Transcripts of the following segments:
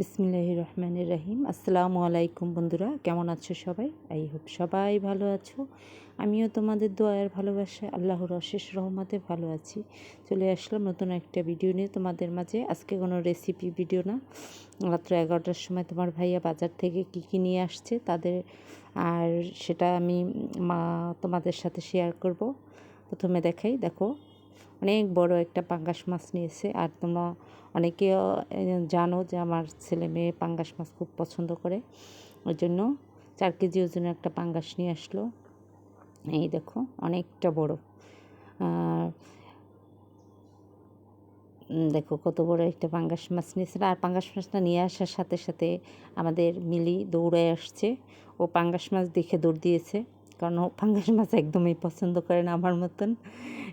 বিসমিল্লাহ রহমানির রাহিম। আসসালামু আলাইকুম বন্ধুরা, কেমন আছো সবাই? আই হোপ সবাই ভালো আছো। আমিও তোমাদের দোয়ার ভালোবাসা আল্লাহর অশেষ রহমতে ভালো আছি। চলে আসলাম নতুন একটা ভিডিও নিয়ে তোমাদের মাঝে। আজকে কোনো রেসিপি ভিডিও না। রাত্র এগারোটার সময় তোমার ভাইয়া বাজার থেকে কী কী নিয়ে আসছে তাদের, আর সেটা আমি মা তোমাদের সাথে শেয়ার করব। প্রথমে দেখাই, দেখো। অনেক বড় একটা পাঙ্গাস মাছ নিয়েছে। আর তোমরা অনেকে জানো যে আমার ছেলে মেয়ে পাঙ্গাস মাছ খুব পছন্দ করে। ওই জন্য চার কেজি ওজনের একটা পাঙ্গাস নিয়ে আসলো। এই দেখো, অনেকটা বড়। আর দেখো কত বড় একটা পাঙ্গাস মাছ নিয়েছিল আর পাঙ্গাস মাছটা নিয়ে আসার সাথে সাথে আমাদের মিলি দৌড়ে আসছে। ও পাঙ্গাস মাছ দেখে দৌড় দিয়েছে। কারণ ফাঙ্গাস মাছ একদমই পছন্দ করে না আমার মতন।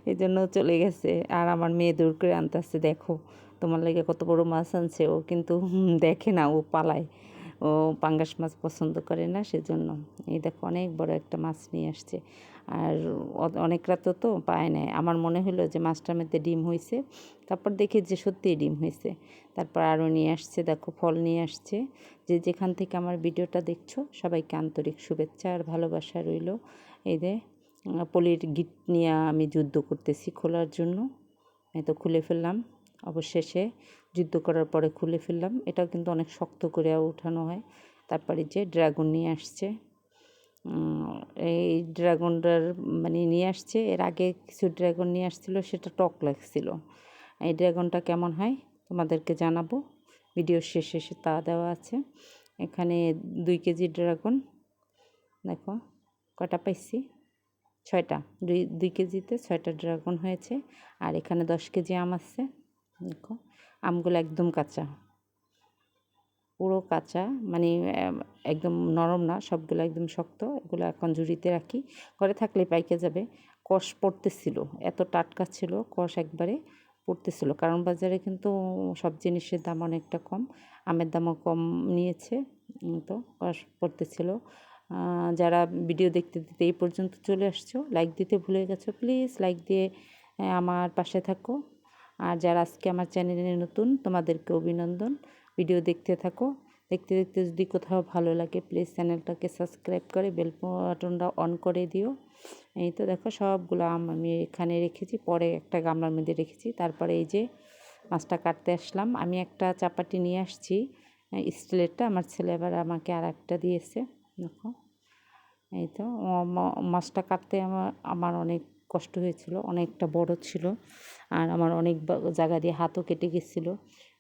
এই জন্য চলে গেছে। আর আমার মেয়ে দূর করে আনতে আসছে দেখো। তোমার লাগে কত বড় মাছ আনছে ও, কিন্তু দেখে না, ও পালায়। ও পাঙ্গাস মাছ পছন্দ করে না, সেজন্য। এই দেখো, অনেক বড় একটা মাছ নিয়ে আসছে। আর অনেক রাত তো পায় নাই। আমার মনে হলো যে মাছটার মধ্যে ডিম হয়েছে তারপর দেখি যে সত্যিই ডিম হয়েছে তারপর আরও নিয়ে আসছে, দেখো ফল নিয়ে আসছে। যে যেখান থেকে আমার ভিডিওটা দেখছ, সবাইকে আন্তরিক শুভেচ্ছা আর ভালোবাসা রইল। যে, পলির গিট নিয়ে আমি যুদ্ধ করতেছি খোলার জন্য। তো খুলে ফেললাম। অবশেষে যুদ্ধ করার পরে খুলে ফেললাম। এটাও কিন্তু অনেক শক্ত করে উঠানো হয়। তারপরে যে ড্রাগন নিয়ে আসছে। এই ড্রাগনটার মানে নিয়ে আসছে। এর আগে কিছু ড্রাগন নিয়ে আসছিল, সেটা টক লাগছিল। এই ড্রাগনটা কেমন হয় তোমাদেরকে জানাব। ভিডিও শেষ শেষে তা দেওয়া আছে। এখানে দুই কেজি ড্রাগন, দেখো কটা পাইছি? ছয়টা। দুই দুই কেজিতে ছয়টা ড্রাগন হয়েছে। আর এখানে দশ কেজি আম আছে, দেখো, আমগুলো একদম কাঁচা। পুরো কাঁচা মানে একদম নরম না, সবগুলো একদম শক্ত, এগুলো এখন ঝুড়িতে রাখি। ঘরে থাকলে পাইকে যাবে। কষ পড়তেছিল, এত টাটকা ছিল, কষ একবারে পড়তেছিল। কারণ বাজারে কিন্তু সব জিনিসের দাম অনেকটা কম, আমের দামও কম নিয়েছে তো কষ পড়তেছিল। যারা ভিডিও দেখতে দিতে এই পর্যন্ত চলে আসছো, লাইক দিতে ভুলে গেছো, প্লিজ লাইক দিয়ে আমার পাশে থাকো। আর যারা আজকে আমার চ্যানেলে নতুন, তোমাদেরকে অভিনন্দন। ভিডিও দেখতে থাকো। দেখতে দেখতে যদি কোথাও ভালো লাগে প্লিজ চ্যানেলটাকে সাবস্ক্রাইব করে বেল বাটনটা অন করে দিও। এই তো দেখো সবগুলো আম আমি এখানে রেখেছি, পরে একটা গামলার মধ্যে রেখেছি। তারপরে এই যে মাছটা কাটতে আসলাম। আমি একটা চাপাটি নিয়ে আসছি স্টিলেরটা। আমার ছেলে আবার আমাকে আর একটা দিয়েছে, দেখো। এই তো মাছটা কাটতে আমার আমার অনেক কষ্ট হয়েছিল, অনেকটা বড় ছিল। আর আমার অনেক জায়গা দিয়ে হাতও কেটে গেছিল।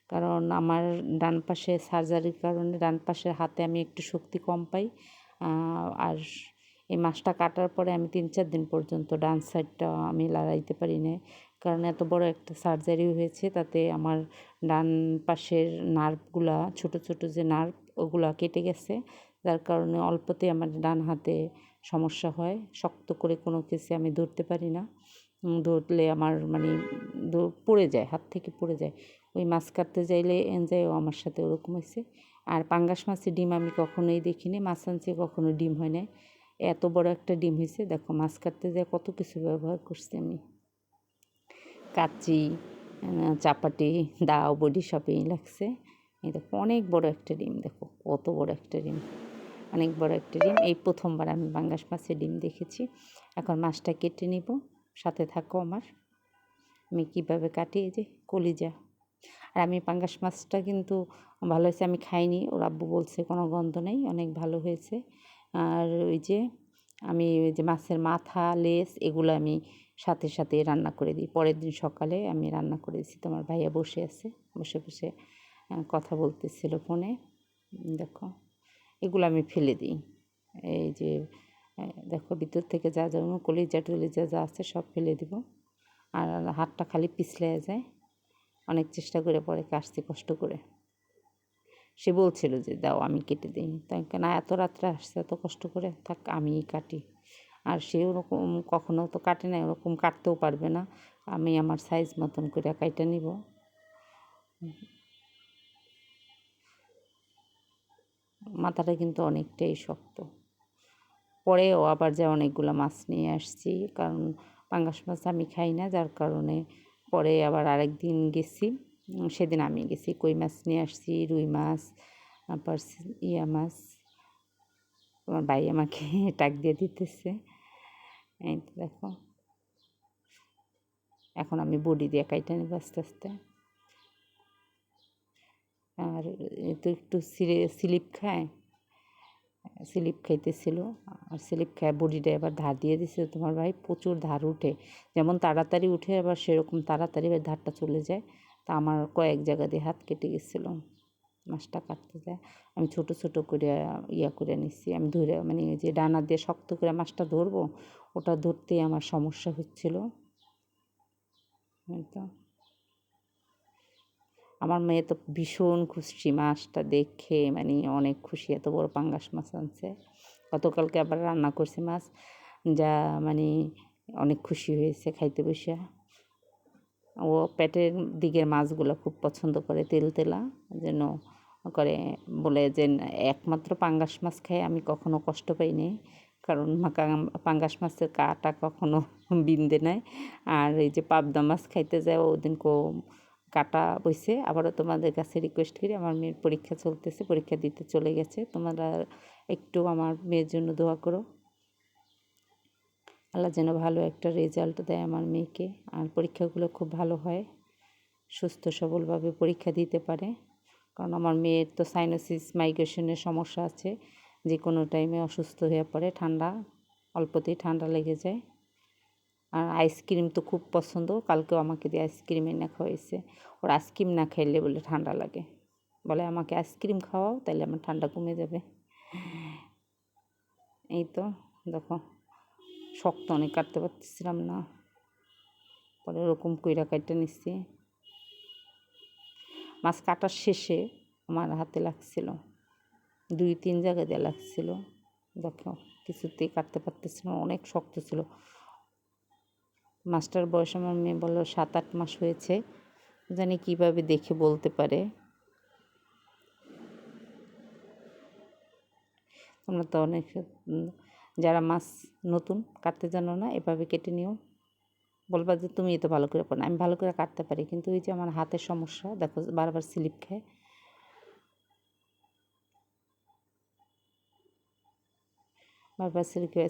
কারণ আমার ডান পাশে সার্জারির কারণে ডান পাশের হাতে আমি একটু শক্তি কম পাই। আর এই মাছটা কাটার পরে আমি তিন চার দিন পর্যন্ত ডান সাইডটা আমি লড়াইতে পারি না কারণ এত বড় একটা সার্জারি হয়েছে, তাতে আমার ডান পাশের নার্ভগুলা, ছোট ছোট যে নার্ভ, ওগুলা কেটে গেছে। যার কারণে অল্পতে আমার ডান হাতে সমস্যা হয়। শক্ত করে কোনো কিছু আমি ধরতে পারি না। ধরলে আমার মানে পড়ে যায়, হাত থেকে পড়ে যায়। ওই মাছ কাটতে যাইলে এনজাইও আমার সাথে ওরকম হয়েছে আর পাঙ্গাস মাছের ডিম আমি কখনোই দেখিনি, মাছ আনছে কখনো ডিম হয় না এত বড় একটা ডিম হয়েছে দেখো মাছ কাটতে যায় কত কিছু ব্যবহার করছি আমি। কাচি চাপাটি, দাও, বডি সবই লাগছে। এই দেখো অনেক বড় একটা ডিম, দেখো কত বড় একটা ডিম। অনেক বড় একটা ডিম। এই প্রথমবার আমি পাঙ্গাস মাছের ডিম দেখেছি। এখন মাছটা কেটে নিব, সাথে থাকো আমার। আমি কীভাবে কাটি যে কলিজা। আর আমি পাঙ্গাস মাছটা কিন্তু ভালো হয়েছে, আমি খাইনি। ওর আব্বু বলছে, কোনো গন্ধ নেই, অনেক ভালো হয়েছে। আর ওই যে আমি ওই যে মাছের মাথা লেস এগুলো আমি সাথে সাথে রান্না করে দিই। পরের দিন সকালে আমি রান্না করে দিচ্ছি তোমার ভাইয়া বসে আছে, বসে বসে কথা বলতেছিল ফোনে। দেখো, এগুলো আমি ফেলে দিই। এই যে দেখো বিদ্যুৎ থেকে যা যা, কলিজা টলিজা যা আছে সব ফেলে দিব। আর হাতটা খালি পিছলে যায়। অনেক চেষ্টা করে পরে কাটছি কষ্ট করে। সে বলছিল যে, দাও, আমি কেটে দিই। তাই না এত রাত্রে আসছে, এত কষ্ট করে, থাক, আমিই কাটি। আর সে ওরকম কখনো তো কাটে না ওরকম কাটতেও পারবে না। আমি আমার সাইজ মতন করে কাইটা নিব। মাথাটা কিন্তু অনেকটাই শক্ত। পরেও আবার যে অনেকগুলো মাছ নিয়ে আসছি, কারণ পাঙ্গাস মাছ আমি খাই না, যার কারণে পরে আবার আরেক দিন গেছি সেদিন আমি গেছি কই মাছ নিয়ে আসছি, রুই মাছ সি- ইয়া মাছ। আমার ভাই আমাকে টাক দিয়ে দিতেছে। এই তো দেখো। এখন আমি বডি দিয়ে কাইটা নেব আস্তে আস্তে। আর তো একটু সিরে, স্লিপ খায়? স্লিপ খাইতেছিল। আর স্লিপ খায় বডিটা এবার ধার দিয়ে দিছিল তোমার ভাই প্রচুর ধার উঠে। যেমন তাড়াতাড়ি উঠে আবার সেরকম তাড়াতাড়ি ধারটা চলে যায়। তা আমার কয়েক জায়গা দিয়ে হাত কেটে গেছিল। মাছটা কাটতে যায়। আমি ছোট ছোট করে ইয়া করে নিচ্ছি আমি ধরে মানে যে ডানা দিয়ে শক্ত করে মাছটা ধরবো, ওটা ধরতেই আমার সমস্যা হচ্ছিল। তো। আমার মেয়ে তো ভীষণ খুশি মাছটা দেখে মানে অনেক খুশি, এত বড় পাঙ্গাস মাছ আনছে। গতকালকে আবার রান্না করছি মাছ, যা মানে অনেক খুশি হয়েছে খাইতে বসে। ও পেটের দিকের মাছগুলো খুব পছন্দ করে তেল তেলা, যেন করে বলে যে একমাত্র পাঙ্গাস মাছ খাই আমি কখনো কষ্ট পাইনি, কারণ পাঙ্গাস মাছের কাটা কখনো বিন্দে নাই। আর এই যে পাবদা মাছ খাইতে যায় ওদিন কো কাটা বইছে। আবারও তোমাদের কাছে রিকোয়েস্ট করি, আমার মেয়ের পরীক্ষা চলতেছে, পরীক্ষা দিতে চলে গেছে। তোমরা একটু আমার মেয়ের জন্য দোয়া করো। আল্লাহ যেন ভালো একটা রেজাল্ট দেয় আমার মেয়েকে। আর পরীক্ষাগুলো খুব ভালো হয়, সুস্থ সবলভাবে পরীক্ষা দিতে পারে। কারণ আমার মেয়ের তো সাইনোসিস মাইগ্রেশনের সমস্যা আছে। যে কোনো টাইমে অসুস্থ হয়ে পড়ে, ঠান্ডা, অল্পতেই ঠান্ডা লেগে যায়। আর আইসক্রিম তো খুব পছন্দ। কালকেও আমাকে দিয়ে আইসক্রিম এনে খাওয়াইছে। ওর আইসক্রিম না খাইলে বলে ঠান্ডা লাগে। বলে আমাকে আইসক্রিম খাওয়াও তাহলে আমার ঠান্ডা কমে যাবে। এই তো দেখো শক্ত অনেক কাটতে পারতেছিলাম না। পরে ওরকম কইরা কাটতে নিচ্ছি মাছ কাটার শেষে আমার হাতে লাগছিল দুই তিন জায়গা দিয়ে লাগছিল। দেখো কিছুতেই কাটতে পারতেছিল না, অনেক শক্ত ছিল। মাছটার বয়স আমার মেয়ে বলল সাত আট মাস হয়েছে। জানি কীভাবে দেখে বলতে পারে। তোমরা তো অনেক, যারা মাছ নতুন কাটতে জানো না, এভাবে কেটে নিও। বলবা যে তুমি তো ভালো করে পারো আমি ভালো করে কাটতে পারি, কিন্তু ওই যে আমার হাতের সমস্যা, দেখো বারবার স্লিপ খায়। বারবার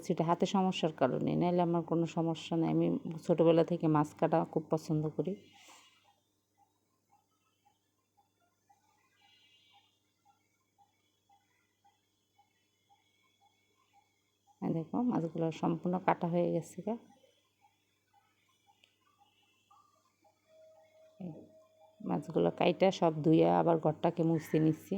সেটা হাতে সমস্যার কারণে নাহলে আমার কোনো সমস্যা নেই। আমি ছোটোবেলা থেকে মাছ কাটা খুব পছন্দ করি। দেখো, মাছগুলো সম্পূর্ণ কাটা হয়ে গেছে গা। মাছগুলো কাইটা সব ধুইয়া আবার ঘরটাকে মুছে নিচ্ছি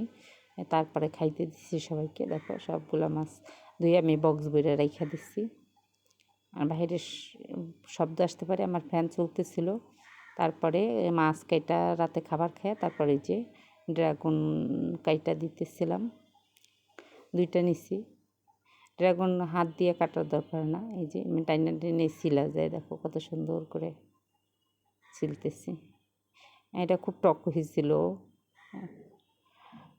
তারপরে খাইতে দিচ্ছি সবাইকে। দেখো সবগুলো মাছ ধুয়ে আমি বক্স বইরে রাইখা দিচ্ছি আর বাইরে শব্দ আসতে পারে, আমার ফ্যান চলতেছিল। তারপরে মাছ কাইটা রাতে খাবার খায় তারপরে যে ড্রাগন কাইটা দিতেছিলাম। দুইটা নিছি। ড্রাগন হাত দিয়ে কাটার দরকার না, এই যে টাইনা টেনে সিলা যায়, দেখো কত সুন্দর করে সিলতেছি। এটা খুব টক হয়েছিল।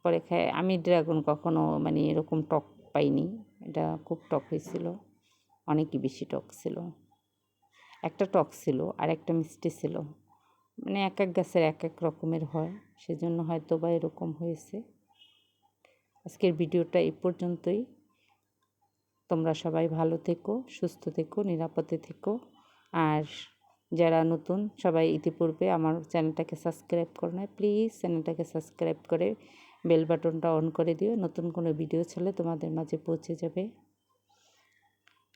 পরে খায় আমি ড্রাগন কখনো মানে এরকম টক পাইনি। এটা খুব টক হয়েছিল, অনেকই বেশি টক ছিল। একটা টক ছিল আর একটা মিষ্টি ছিল। মানে এক এক গাছের এক এক রকমের হয়, সেজন্য হয়তো বা এরকম হয়েছে। আজকের ভিডিওটা এই পর্যন্তই। তোমরা সবাই ভালো থেকো, সুস্থ থেকো, নিরাপদে থেকো। আর যারা নতুন, সবাই ইতিপূর্বে আমার চ্যানেলটাকে সাবস্ক্রাইব করো না প্লিজ চ্যানেলটাকে সাবস্ক্রাইব করে বেল বাটনটা অন করে দিও। নতুন কোনো ভিডিও ছেলে তোমাদের মাঝে পৌঁছে যাবে।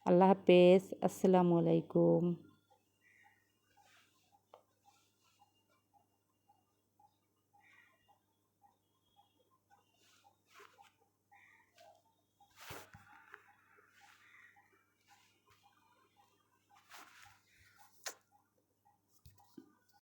আল্লাহ হাফেজ। আসসালামু আলাইকুম।